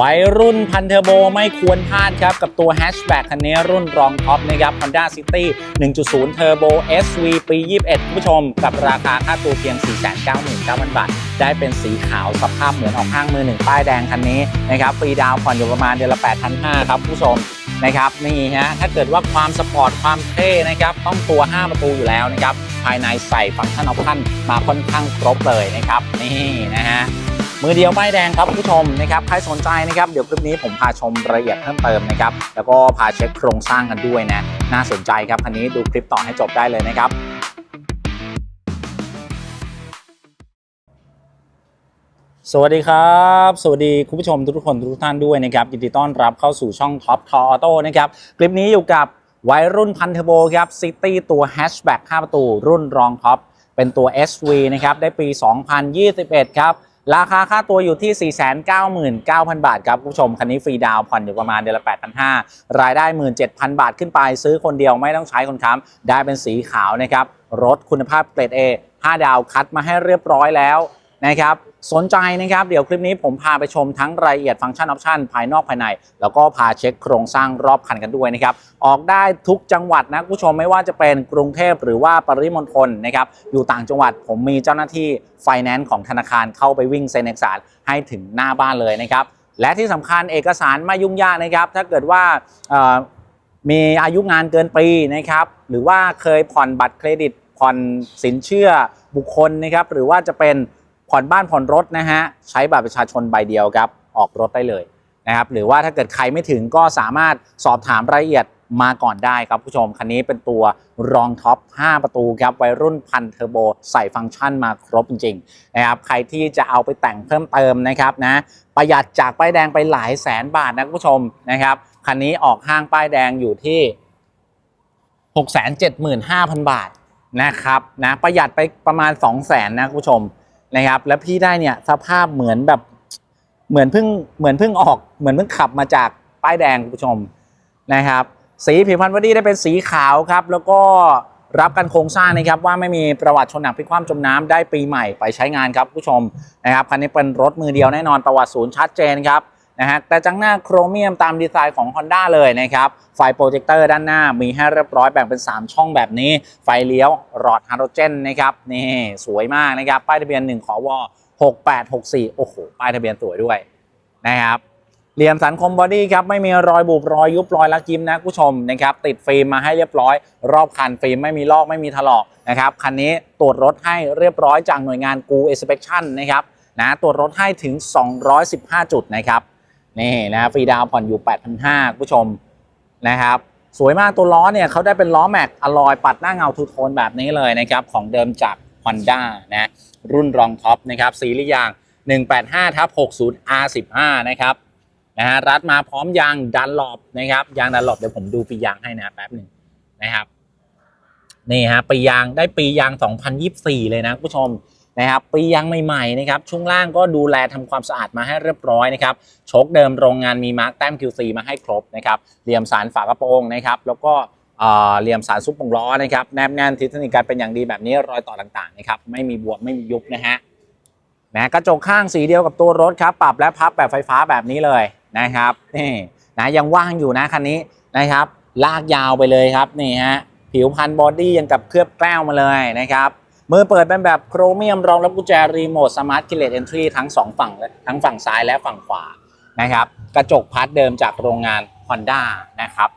วัยรุ่นพันเทอร์โบไม่ควรพลาดครับ กับตัวแฮชแบ็กคันนี้รุ่นรองท็อปนะครับ Honda City 1.0 Turbo SV ปี 21 คุณผู้ชม กับราคาค่าตัวเพียง 499,000 บาท ได้เป็นสีขาวสภาพเหมือนออกข้างมือหนึ่งป้ายแดงคันนี้นะครับฟรีดาวน์ผ่อนอยู่ประมาณเดือนละ 8,500 ครับคุณผู้ชมนะครับนี่ฮะถ้าเกิดว่าความสปอร์ตความเท่นะครับต้องตัว 5 ประตูอยู่แล้วนะครับภายในใส่ฟังก์ชันออปชั่นมาค่อนข้างครบเลยนะครับนี่นะฮะ มือเดียวป้ายแดงครับผู้ชมนะครับใครสนใจนะครับเดี๋ยวคลิปนี้ผมพาชมรายละเอียดเพิ่มเติมนะครับแล้วก็พาเช็คโครงสร้างกันด้วยนะน่าสนใจครับคันนี้ดูคลิปต่อให้จบได้เลยนะครับสวัสดีครับ สวัสดีคุณผู้ชมทุกคนทุกท่านด้วยนะครับยินดีต้อนรับเข้าสู่ช่อง Top t o r Auto นะครับคลิปนี้อยู่กับวัยรุ่นพันเทโบครับซิตี้ตัวแฮชแบ็ก5ประตูรุ่นรองท็อปเป็นตัว SV นะครับได้ปี 2021 ครับ ราคาค่าตัวอยู่ที่ 499,000 บาทครับคุณผู้ชม คันนี้ฟรีดาวผ่อนอยู่ประมาณเดือนละ 8,500 รายได้ 17,000 บาทขึ้นไป ซื้อคนเดียวไม่ต้องใช้คนค้ำได้เป็นสีขาวนะครับ รถคุณภาพเกรด A 5 ดาวคัดมาให้เรียบร้อยแล้ว นะครับสนใจนะครับเดี๋ยวคลิปนี้ผมพาไปชมทั้งรายละเอียดฟังก์ชันออปชันภายนอกภายใน แล้วก็พาเช็คโครงสร้างรอบคันกันด้วยนะครับออกได้ทุกจังหวัดนะผู้ชมไม่ว่าจะเป็นกรุงเทพหรือว่าปริมณฑลนะครับอยู่ต่างจังหวัดผมมีเจ้าหน้าที่ไฟแนนซ์ของธนาคารเข้าไปวิ่งเซ็นเอกสารให้ถึงหน้าบ้านเลยนะครับและที่สำคัญเอกสารไม่ยุ่งยากนะครับ ถ้าเกิดว่ามีอายุงานเกินปีนะครับหรือว่าเคยผ่อนบัตรเครดิตผ่อนสินเชื่อบุคคลนะครับหรือว่าจะเป็น ผ่อนบ้านผ่อนรถนะฮะใช้บัตรประชาชนใบเดียวครับออกรถได้เลยนะครับหรือว่าถ้าเกิดใครไม่ถึงก็สามารถสอบถามรายละเอียดมาก่อนได้ครับผู้ชม คันนี้เป็นตัวรองท็อป 5 ประตูครับวัยรุ่นพันเทอร์โบใส่ฟังก์ชันมาครบจริงๆนะครับใครที่จะเอาไปแต่งเพิ่มเติมนะครับนะประหยัดจากป้ายแดงไปหลายแสนบาทนะผู้ชมนะครับคันนี้ออกห้างป้ายแดงอยู่ที่ 675,000 บาทนะครับนะประหยัดไปประมาณ 200,000นะผู้ชม นะครับ แล้วพี่ได้เนี่ยสภาพเหมือนแบบเหมือนเพิ่งเหมือนเพิ่งออกเหมือนเพิ่งขับมาจากป้ายแดงคุณผู้ชมนะครับ สีผิวพรรณบอดี้ได้เป็นสีขาวครับ แล้วก็รับกันโครงสร้างนะครับว่าไม่มีประวัติชนหนักพลิกคว่ำจมน้ำได้ปีใหม่ไปใช้งานครับผู้ชมนะครับคันนี้เป็นรถมือเดียวแน่นอนประวัติศูนย์ชัดเจนครับ นะฮะแต่จังหน้าโครเมียมตามดีไซน์ของ Honda เลยนะครับไฟโปรเจคเตอร์ด้านหน้ามีให้เรียบร้อยแบ่งเป็น 3 ช่องแบบนี้ ไฟเลี้ยวหลอดไฮโดรเจนนะครับนี่สวยมากนะครับ ป้ายทะเบียน 1 ขอวอ6864 โอ้โห ป้ายทะเบียนสวยด้วยนะครับเหลี่ยมสันคมบอดี้ครับไม่มีรอยบุบรอยยุบรอยลักยิ้มนะผู้ชมนะครับติดฟิล์มมาให้เรียบร้อย รอบคันฟิล์มไม่มีลอกไม่มีถลอกนะครับคันนี้ตรวจรถให้เรียบร้อยจากหน่วยงานกูเอสเปคชั่นนะครับนะตรวจรถให้ถึง 215 จุดนะครับ นี่นะฟรีดาวผ่อนอยู่ 8,500ผู้ชมนะครับสวยมากตัวล้อเนี่ยเขาได้เป็นล้อแม็กอลอยปัดหน้าเงาทูโทนแบบนี้เลยนะครับของเดิมจาก Honda นะรุ่นรองท็อปนะครับสีหรือยาง 185ทับ60 R15 นะครับนะฮะรัดมาพร้อมยางดันหลบนะครับยางดันหลบเดี๋ยวผมดูปียางให้นะแป๊บหนึ่งนะครับนี่ฮะปียางได้ปียาง 2024 เลยนะผู้ชม นะครับปียางใหม่ๆนะครับช่วงล่างก็ดูแลทำความสะอาดมาให้เรียบร้อยนะครับโชคเดิมโรงงานมีมาร์กแต้ม QC มาให้ครบนะครับเหลี่ยมสารฝากระโปรงนะครับแล้วก็เหลี่ยมสารซุปปงล้อนะครับแนบแน่นทิศทางการเป็นอย่างดีแบบนี้รอยต่อต่างๆนะครับไม่มีบวมไม่มียุบนะฮะนะกระจกข้างสีเดียวกับตัวรถครับปรับและพับแบบไฟฟ้าแบบนี้เลยนะครับนี่นะยังว่างอยู่นะคันนี้นะครับลากยาวไปเลยครับนี่ฮะผิวพันธุ์บอดี้ยังกับเคลือบแก้วมาเลยนะครับ มือเปิดเป็นแบบโครเมียมรองรับกุญแจรีโมทสมาร์ทคิเลตเอนทรีทั้ง 2 ฝั่งทั้งฝั่งซ้ายและฝั่งขวานะครับกระจกพัดเดิมจากโรงงาน Honda นะครับ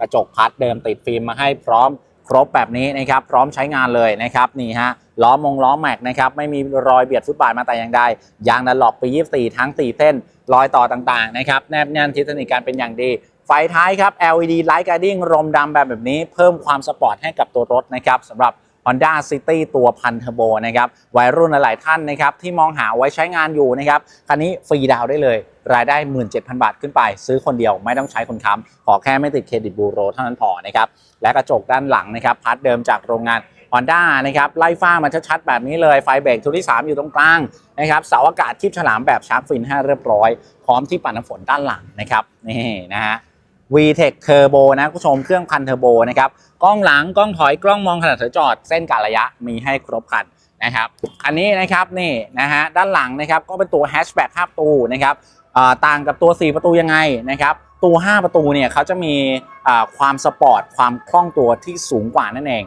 กระจกพัดเดิมติดฟิล์มมาให้พร้อมครบแบบนี้นะครับพร้อมใช้งานเลยนะครับนี่ฮะล้อมงล้อแม็กนะครับไม่มีรอยเบียดฟุตบาทมาแต่อย่างใดยางดันหลบปี24 ทั้ง 4เส้น รอยต่อต่างๆนะครับแนบแน่นทิศทางการเป็นอย่างดี ไฟท้ายครับ LED Light Guiding รมดำแบบแบบนี้ เพิ่มความสปอร์ตให้กับตัวรถนะครับสำหรับ Honda City ตัวพันเทอร์โบนะครับวัยรุ่นหลายท่านนะครับที่มองหาไว้ใช้งานอยู่นะครับคันนี้ฟรีดาวได้เลย รายได้ 17,000 บาทขึ้นไป ซื้อคนเดียวไม่ต้องใช้คนค้ำขอแค่ไม่ติดเครดิตบูโรเท่านั้นพอนะครับและกระจกด้านหลังนะครับพาร์ทเดิมจากโรงงาน Honda นะครับไล่ฟ้ามาชัดๆแบบนี้เลยไฟเบรกทุกที่ 3 อยู่ตรงกลางนะครับเสาอากาศทิพฉลามแบบชาร์กฟินให้เรียบร้อย พร้อมที่ปัดน้ำฝนด้านหลังนะครับนี่นะฮะ VTEC Turbo นะคุณผู้ชมเครื่องพันเทอร์โบนะครับกล้องหลังกล้องถอยกล้องมองขนาดถอยจอดเส้นการะยะมีให้ครบครันนะครับอันนี้นะครับนี่นะฮะด้านหลังนะครับก็เป็นตัวแฮชแบ็ก5ประตูนะครับต่างกับตัว 4 ประตูยังไงนะครับตัว 5 ประตูเนี่ยเขาจะมีความสปอร์ตความคล่องตัวที่สูงกว่านั่นเอง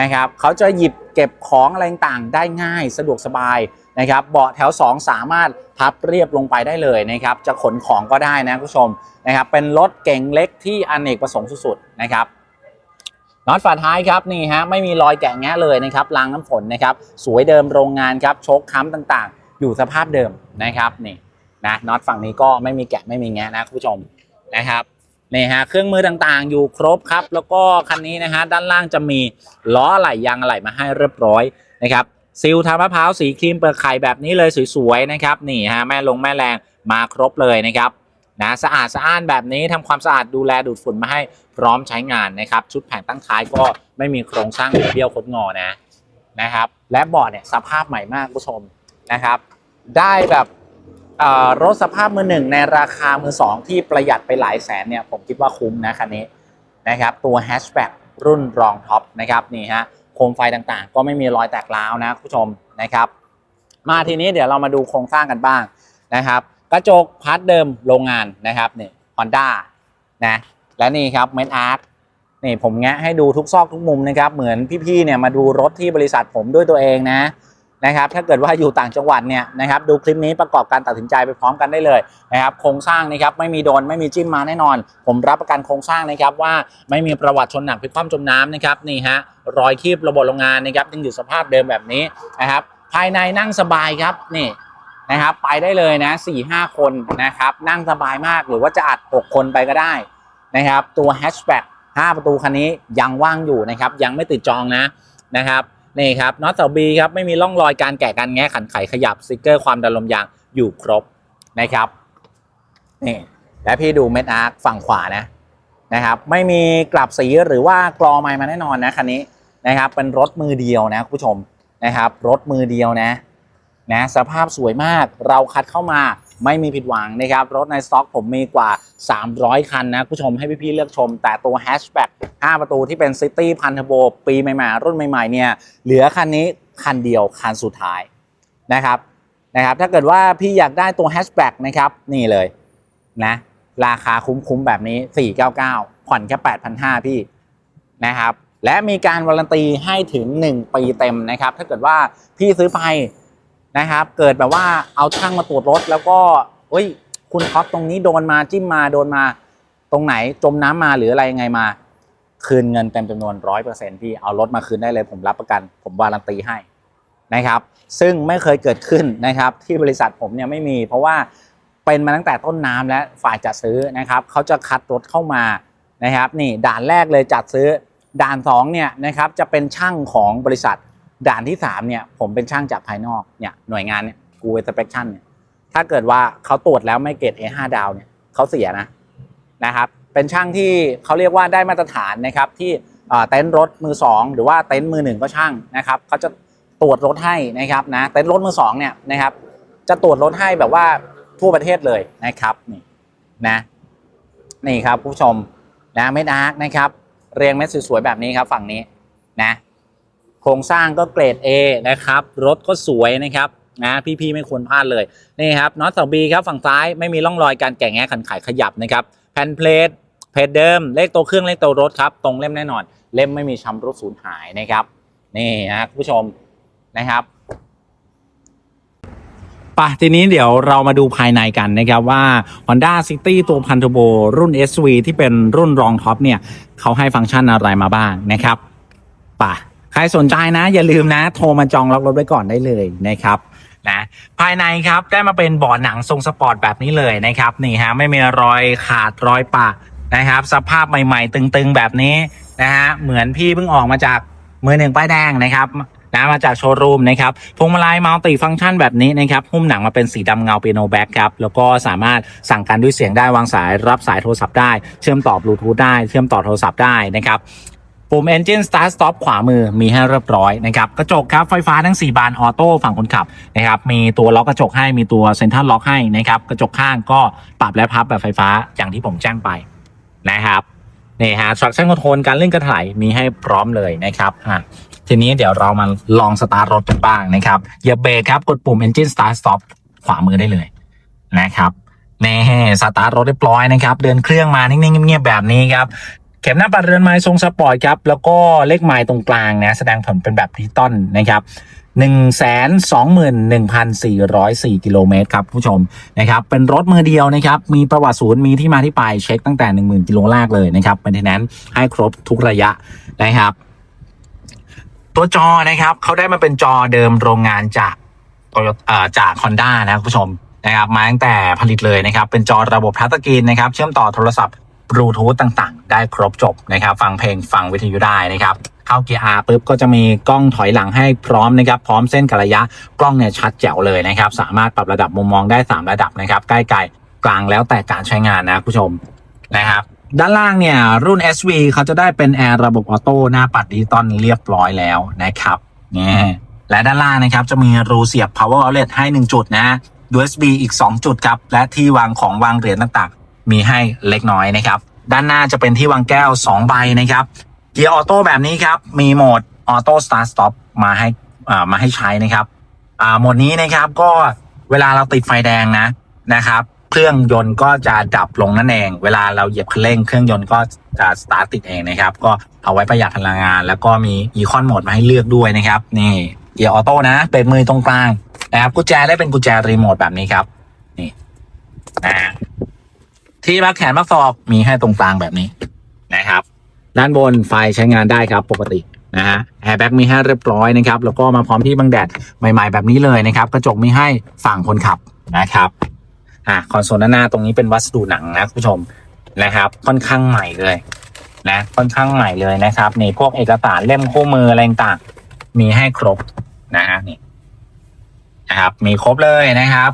นะครับเขาจะหยิบเก็บของอะไรต่างได้ง่ายสะดวกสบาย นะครับเบาะแถว 2 สามารถพับเรียบลงไปได้เลยนะครับจะขนของก็ได้นะคุณผู้ชมนะครับเป็นรถเก๋งเล็กที่อเนกประสงค์สุดๆนะครับน็อตฝาท้ายครับนี่ฮะไม่มีรอยแกะแงะเลยนะครับรางน้ำฝนนะครับสวยเดิมโรงงานครับโชคค้ำต่างๆ อยู่สภาพเดิมนะครับนี่นะน็อตฝั่งนี้ก็ไม่มีแกะไม่มีแงะนะคุณผู้ชมนะครับนี่ฮะเครื่องมือต่างๆ อยู่ครบครับ แล้วก็คันนี้นะฮะด้านล่างจะมีล้อไหล่ยางไหล่มาให้เรียบร้อยนะครับ ซิลทามะพร้าวสีครีมเปลือกไข่แบบนี้เลยสวยๆนะครับนี่ฮะแม่ลงแม่แรงมาครบเลยนะครับนะสะอาดสะอ้านแบบนี้ทำความสะอาดดูแลดูดฝุ่นมาให้พร้อมใช้งานนะครับ ชุดแผงตั้งท้ายก็ไม่มีโครงสร้างเบี้ยวคดงอนะนะครับ และเบาะเนี่ยสภาพใหม่มากผู้ชมนะครับ ได้แบบเอ่อรถสภาพมือหนึ่งในราคามือสองที่ประหยัดไปหลายแสนเนี่ยผมคิดว่าคุ้มนะคันนี้นะครับ ตัวแฮชแบ็กรุ่นรองท็อปนะครับนี่ฮะ โคมไฟต่างๆ ก็ไม่มีรอยแตกร้าวนะคุณผู้ชมนะครับ มาทีนี้เดี๋ยวเรามาดูโครงสร้างกันบ้างนะครับ กระจกพาร์ทเดิมโรงงานนะครับนี่ฮอนด้านะและนี่ครับเมนอาร์ตนี่ผมแงะให้ดูทุกซอกทุกมุมนะครับ เหมือนพี่ๆเนี่ยมาดูรถที่บริษัทผมด้วยตัวเองนะ นะครับถ้าเกิดว่าอยู่ต่างจังหวัดเนี่ยนะครับดูคลิปนี้ประกอบการตัดสินใจไปพร้อมกันได้เลยนะครับโครงสร้างนะครับไม่มีโดนไม่มีจิ้มมาแน่นอน ผมรับประกันโครงสร้างนะครับว่าไม่มีประวัติชนหนักพลิกคว่ำจมน้ำนะครับนี่ฮะรอยคีบระบบโรงงานนะครับยังอยู่สภาพเดิมแบบนี้นะครับภายในนั่งสบายครับนี่นะครับไปได้เลยนะ4 5คนนะครับนั่งสบายมากหรือว่าจะอัด 6 คนไปก็ได้นะครับตัวแฮชแบ็ก5ประตูคันนี้ยังว่างอยู่นะครับยังไม่ติดจองนะนะครับ นี่ครับน็อตเสาบีครับไม่มีร่องรอยการแกะการแงะขันไขขยับสติกเกอร์ความดันลมยางอยู่ครบนะครับนี่และพี่ดูเม็ดอาร์คฝั่งขวานะนะครับ ไม่มีกลับสีหรือว่ากรอไม้มาแน่นอนนะคันนี้นะครับ เป็นรถมือเดียวนะคุณผู้ชมนะครับ รถมือเดียวนะนะสภาพสวยมากเราคัดเข้ามา ไม่มีผิดหวังนะครับ รถในสต็อกผมมีกว่า 300 คันนะผู้ชมให้พี่ๆเลือกชม แต่ตัวแฮชแบ็ก5ประตูที่เป็นซิตี้พันเทอร์โบปีใหม่ๆ รุ่นใหม่ๆเนี่ยเหลือคันนี้คันเดียวคันสุดท้ายนะครับนะครับ ถ้าเกิดว่าพี่อยากได้ตัวแฮชแบ็กนะครับนี่เลยนะราคาคุ้มๆแบบนี้ 499 ผ่อนแค่ 8,500 พี่นะครับและมีการวารันตีให้ถึง 1 ปีเต็มนะครับ ถ้าเกิดว่าพี่ซื้อไป นะครับ เกิดแบบว่าเอาช่างมาตรวจรถ แล้วก็เฮ้ย คุณท็อปตรงนี้โดนมาจิ้มมาโดนมาตรงไหนจมน้ำมาหรืออะไรยังไงมา คืนเงินเต็มจำนวนร้อยเปอร์เซ็นต์พี่เอารถมาคืนได้เลยผมรับประกัน ผมวารันตีให้นะครับ ซึ่งไม่เคยเกิดขึ้นนะครับ ที่บริษัทผมเนี่ยไม่มี เพราะว่าเป็นมาตั้งแต่ต้นน้ำและฝ่ายจัดซื้อนะครับเขาจะคัดรถเข้ามานะครับ นี่ด่านแรกเลยจัดซื้อด่านสองเนี่ยนะครับจะเป็นช่างของบริษัท ด่านที่3เนี่ยผมเป็นช่างจากภายนอกเนี่ยหน่วยงานเนี่ยกูเอสเปคชั่นเนี่ยถ้าเกิดว่าเขาตรวจแล้วไม่เกรด A5 ดาวเนี่ยเขาเสียนะนะครับเป็นช่างที่เขาเรียกว่าได้มาตรฐานนะครับที่เต็นท์รถมือ 2 หรือว่าเต็นท์มือหนึ่งก็ช่างนะครับเขาจะตรวจรถให้นะครับนะเต็นท์รถมือ2เนี่ยนะครับจะตรวจรถให้แบบว่าทั่วประเทศเลยนะครับนี่นะนี่ครับผู้ชมนะเม็ดอาร์คนะครับ เรียงเม็ดสวยๆแบบนี้ครับฝั่งนี้นะ โครงสร้างก็เกรด A นะครับ รถก็สวยนะครับนะพี่ๆไม่ควรพลาดเลยนี่ครับน็อตเสาบีครับฝั่งซ้ายไม่มีร่องรอยการแกะแงะขันไขขยับนะครับแผ่นเพลทเพจเดิม เลขตัวเครื่องเลขตัวรถครับ ตรงเล่มแน่นอน เล่มไม่มีชำรุดสูญหายนะครับ นี่นะคุณผู้ชมนะครับปะทีนี้เดี๋ยวเรามาดูภายในกันนะครับว่า Honda City ตัวพันโทโบรุ่น SV ที่เป็นรุ่นรองท็อปเนี่ย เขาให้ฟังก์ชันอะไรมาบ้างนะครับปะ ใครสนใจนะ อย่าลืมนะ โทรมาจองล็อกรถไว้ก่อนได้เลยนะครับนะภายในครับได้มาเป็นเบาะหนังทรงสปอร์ตแบบนี้เลยนะครับนี่ฮะไม่มีรอยขาดรอยปะนะครับ สภาพใหม่ๆ ตึงๆแบบนี้นะฮะเหมือนพี่เพิ่งออกมาจากมือหนึ่งป้ายแดงนะครับนะมาจากโชว์รูมนะครับพวงมาลัยมัลติฟังก์ชันแบบนี้นะครับหุ้มหนังมาเป็นสีดำเงาเปียโนแบ็กครับแล้วก็สามารถสั่งการด้วยเสียงได้วางสายรับสายโทรศัพท์ได้ เชื่อมต่อบลูทูธได้ เชื่อมต่อโทรศัพท์ได้นะครับ ปุ่ม Engine Start Stop ขวามือมีให้เรียบร้อยนะครับกระจกครับไฟฟ้าทั้ง 4 บานออโต้ฝั่งคนขับนะครับมีตัวล็อกกระจกให้มีตัวเซ็นทรัลล็อกให้นะครับกระจกข้างก็ปรับและพับแบบไฟฟ้าอย่างที่ผมแจ้งไปนะครับนี่ฮะ traction control การเล่นกระถ่ายมีให้พร้อมเลยนะครับอะทีนี้เดี๋ยวเรามาลองสตาร์ทรถกันบ้างนะครับอย่าเบรกครับกดปุ่ม Engine Start Stop ขวามือได้เลยนะครับนี่สตาร์ทรถเรียบร้อยนะครับ เดินเครื่องมานิ่งๆเงียบๆแบบนี้ครับ เข็มหน้าปัดเรือนไม้ทรงสปอร์ตครับแล้วก็เลขไม้ตรงกลางนะแสดงผลเป็นแบบดิจิตอลนะครับ1 2 1 4 0 4 กิโลเมตรครับผู้ชมนะครับเป็นรถมือเดียวนะครับมีประวัติศูนย์มีที่มาที่ไปเช็คตั้งแต่ 10,000 กิโลแรกเลยนะครับเป็นทีนั้นให้ครบทุกระยะนะครับตัวจอนะครับเขาได้มาเป็นจอเดิมโรงงานจากโตโยต้าจากคอนด้านะผู้ชมนะครับมาตั้งแต่ผลิตเลยนะครับเป็นจอระบบทัชสกรีนนะครับเชื่อมต่อโทรศัพท์ บลูทูธต่างๆ ได้ครบจบนะครับ ฟังเพลงฟังวิทยุได้นะครับเข้าเกียร์ R ปุ๊บก็จะมีกล้องถอยหลังให้พร้อมนะครับ พร้อมเส้นกระยะกล้องเนี่ยชัดแจ๋วเลยนะครับ สามารถปรับระดับมุมมองได้ 3 ระดับนะครับ ใกล้ไกลกลางแล้วแต่การใช้งานนะคุณผู้ชมนะครับ ด้านล่างเนี่ยรุ่น SV เขาจะได้เป็นแอร์ระบบออโต้หน้าปัดดิจิตอลเรียบร้อยแล้วนะครับนี่และด้านล่างนะครับจะมีรูเสียบ power outlet ให้ 1 จุดนะ USB อีก 2 จุดครับและที่วางของวางเหรียญต่างๆ มีให้เล็กน้อยนะครับ ด้านหน้าจะเป็นที่วางแก้ว 2 ใบนะครับ เกียร์ออโต้แบบนี้ครับ มีโหมดออโต้สตาร์ทสต็อปมาให้อ่ามาให้ใช้นะครับอ่าโหมดนี้นะครับก็เวลาเราติดไฟแดงนะนะครับ เครื่องยนต์ก็จะดับลงนั่นเอง เวลาเราเหยียบคันเร่งเครื่องยนต์ก็จะสตาร์ทติดเองนะครับ ก็เอาไว้ประหยัดพลังงาน แล้วก็มีอีคอนโหมดมาให้เลือกด้วยนะครับ นี่เกียร์ออโต้นะเบรกมือตรงกลางนะครับกุญแจได้เป็นกุญแจรีโมทแบบนี้ครับ นี่นะ ที่พักแขนพักศอกมีให้ตรงกลางแบบนี้นะครับ ด้านบนไฟใช้งานได้ครับปกตินะฮะแอร์แบ็กมีให้เรียบร้อยนะครับ แล้วก็มาพร้อมที่บังแดดใหม่ ๆ แบบนี้เลยนะครับ กระจกมีให้ฝั่งคนขับนะครับอะคอนโซลด้านหน้าตรงนี้เป็นวัสดุหนังนะคุณผู้ชมนะครับ ค่อนข้างใหม่เลยนะค่อนข้างใหม่เลยนะครับนี่พวกเอกสารเล่มคู่มืออะไรต่างๆมีให้ครบนะฮะนี่นะครับ มีครบเลยนะครับ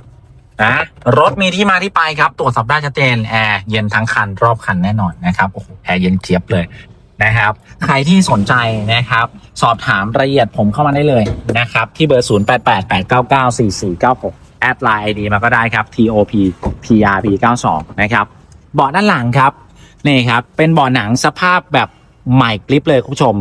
นะรถมีที่มาที่ไปครับ ตรวจสอบได้ชัดเจนแอร์เย็นทั้งคันรอบคันแน่นอนนะครับโอ้โหแอร์เย็นเจี๊ยบเลยนะครับ ใครที่สนใจนะครับ สอบถามรายละเอียดผมเข้ามาได้เลยนะครับ ที่เบอร์ 0 8 8 8 9 9 4 4 9 6 แอดไลน์ไอดีมาก็ได้ครับ TOP PRP 92นะครับเบาะด้านหลังครับนี่ครับ เป็นเบาะหนังสภาพแบบใหม่กริปเลยคุณผู้ชม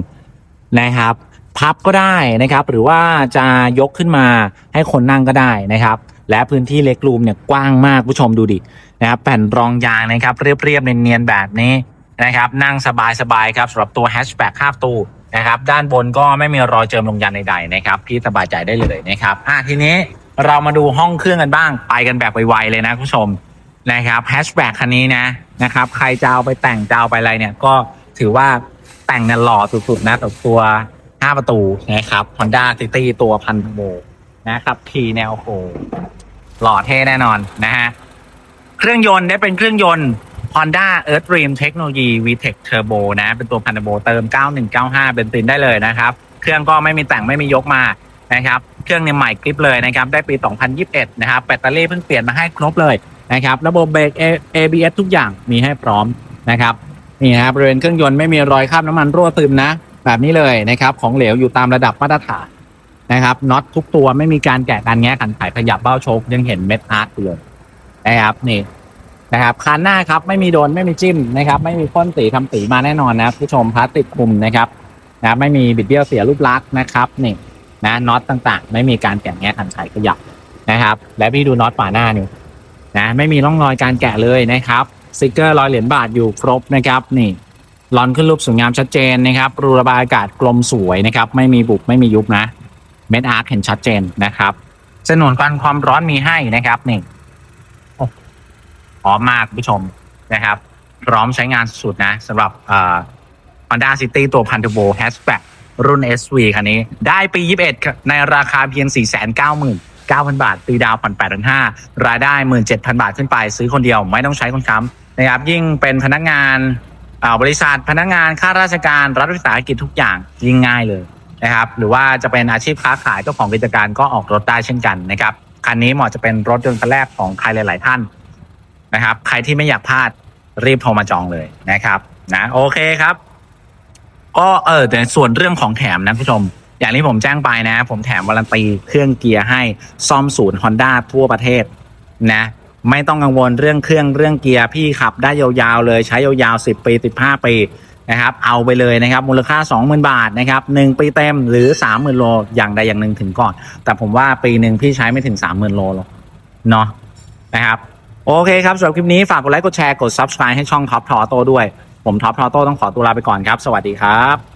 นะครับ พับก็ได้นะครับ หรือว่าจะยกขึ้นมาให้คนนั่งก็ได้นะครับ และพื้นที่เล็กรูมเนี่ยกว้างมากผู้ชมดูดินะครับแผ่นรองยางนะครับเรียบๆเนียนๆแบบนี้นะครับนั่งสบายๆครับสำหรับตัวแฮชแบ็กข้าบตู้นะครับด้านบนก็ไม่มีรอยเจิมลงยันใดๆนะครับพี่สบายใจได้เลยนะครับอะทีนี้เรามาดูห้องเครื่องกันบ้างไปกันแบบไวๆเลยนะผู้ชมนะครับแฮชแบ็กคันนี้นะนะครับใครจะเอาไปแต่งจะเอาไปอะไรเนี่ยก็ถือว่าแต่งเนี่ยหล่อสุดๆนะกับตัว 5 ประตูนะครับ Honda City ตัวพันโบ นะครับทีแนวโคหล่อเท่แน่นอนนะฮะ เครื่องยนต์ได้เป็นเครื่องยนต์ Honda Earth Dream Technology VTEC Turbo นะ เป็นตัวพันธโบเติม 9195 เบนซินได้เลยนะครับ เครื่องก็ไม่มีแต่งไม่มียกมานะครับ เครื่องเนี่ยใหม่กริปเลยนะครับ ได้ปี 2021 นะครับ แบตเตอรี่เพิ่งเปลี่ยนมาให้ครบเลยนะครับ ระบบเบรก ABS ทุกอย่างมีให้พร้อมนะครับ นี่นะครับบริเวณเครื่องยนต์ไม่มีรอยคราบน้ำมันรั่วซึมนะ แบบนี้เลยนะครับ ของเหลวอยู่ตามระดับมาตรฐาน นะครับน็อตทุกตัวไม่มีการแกะการแงะขันไขขยับเบ้าโชคยังเห็นเม็ดอาร์ตอยู่เลยนะครับนี่นะครับคันหน้าครับไม่มีโดนไม่มีจิ้มนะครับ ไม่มีพ่นสีทำสีมาแน่นอนนะผู้ชมพลาสติกคลุมนะครับนะครับไม่มีบิดเบี้ยวเสียรูปลักษณ์นะครับนี่นะน็อตต่างๆ ไม่มีการแกะแงะขันไขขยับนะครับ และพี่ดูน็อตฝาหน้านี่นะไม่มีร่องรอยการแกะเลยนะครับสติกเกอร์รอยเหรียญบาทอยู่ครบนะครับนี่ลอนขึ้นรูปสวยงามชัดเจนนะครับ รูระบายอากาศกลมสวยนะครับ ไม่มีบุบไม่มียุบนะ เม็ดอาร์คเห็นชัดเจนนะครับสนวนกันความร้อนมีให้นะครับนี่พร้อมมากผู้ชมนะครับ พร้อมใช้งานสุดๆนะสำหรับอ่า Honda City ตัวพันธโบแฮชแบ็กรุ่น SV คันนี้ ได้ปี 21ครับในราคาเพียง 499,000 บาท ปีดาวผ่อน8,500 รายได้ 17,000 บาทขึ้นไป ซื้อคนเดียวไม่ต้องใช้คนค้ำนะครับ ยิ่งเป็นพนักงานอ่าบริษัทพนักงานข้าราชการรัฐวิสาหกิจทุกอย่างยิ่งง่ายเลย นะครับหรือว่าจะเป็นอาชีพค้าขายเจ้าของกิจการก็ออกรถได้เช่นกันนะครับคันนี้เหมาะจะเป็นรถยนต์คันแรกของใครหลาย ๆ ท่านนะครับ ใครที่ไม่อยากพลาดรีบโทรมาจองเลยนะครับนะโอเคครับ ก็เออแต่ส่วนเรื่องของแถมนะผู้ชม อย่างที่ผมแจ้งไปนะ ผมแถมวารันตีเครื่องเกียร์ให้ซ่อมศูนย์ Honda ทั่วประเทศนะไม่ต้องกังวลเรื่องเครื่องเรื่องเกียร์พี่ขับได้ยาวๆเลยใช้ยาวๆ10 ปี 15 ปี นะครับเอาไปเลยนะครับมูลค่า 20,000 บาทนะครับ1ปีเต็มหรือ 30,000 โลอย่างใดอย่างหนึ่งถึงก่อน แต่ผมว่าปีหนึ่งพี่ใช้ไม่ถึง 30,000 โลหรอกเนาะนะครับโอเคครับสำหรับคลิปนี้ฝากกดไลค์กดแชร์กด subscribe ให้ช่องท็อปทอโต้ด้วย ผมท็อปทอโต้ต้องขอตัวลาไปก่อนครับ สวัสดีครับ